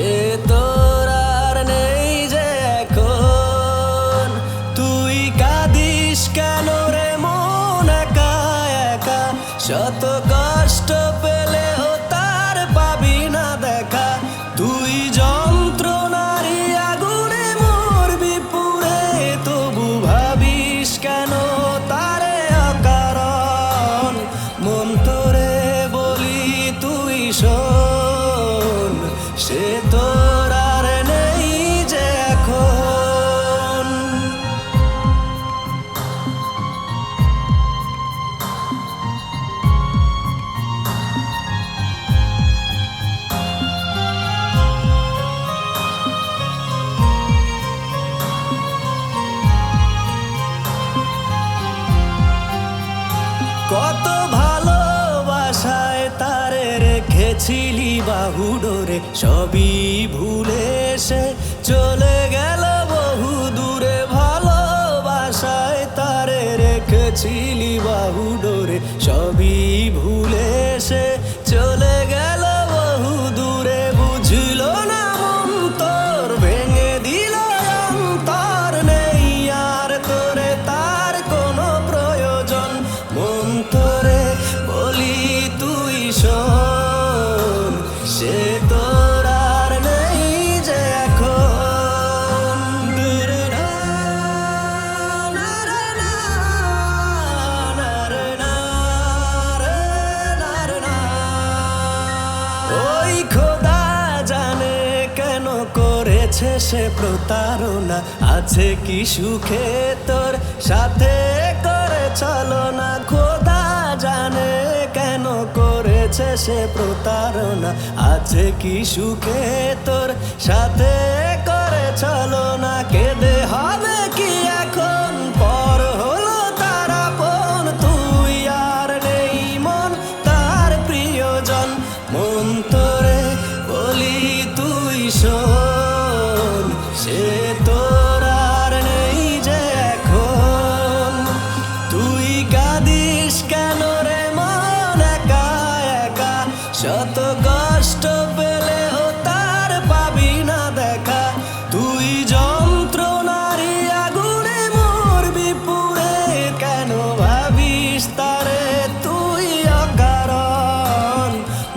সে তোর আর নেই। বাহু ডোরে সবই ভুলে সে চলে খোদা জানে কেন করেছে সে প্রতারণা। আছে কি সুখে তোর সাথে করে চলো না? খোদা জানে কেন করেছে সে প্রতারণা। আছে কি সুখে তোর সাথে করে চলো না? কেঁদে তোর আর নেই যে এখন। তুই কাঁদিস কেন রে মন? একা একা। শত কষ্ট পেলে হো তার পাবি না দেখা। তুই যন্ত্রণারি আগুনে মরবি পুরে কেন ভাবিস তারে তুই অকারণ?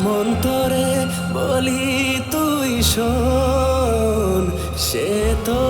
মন তোরে বলি তুই শোন। সে তো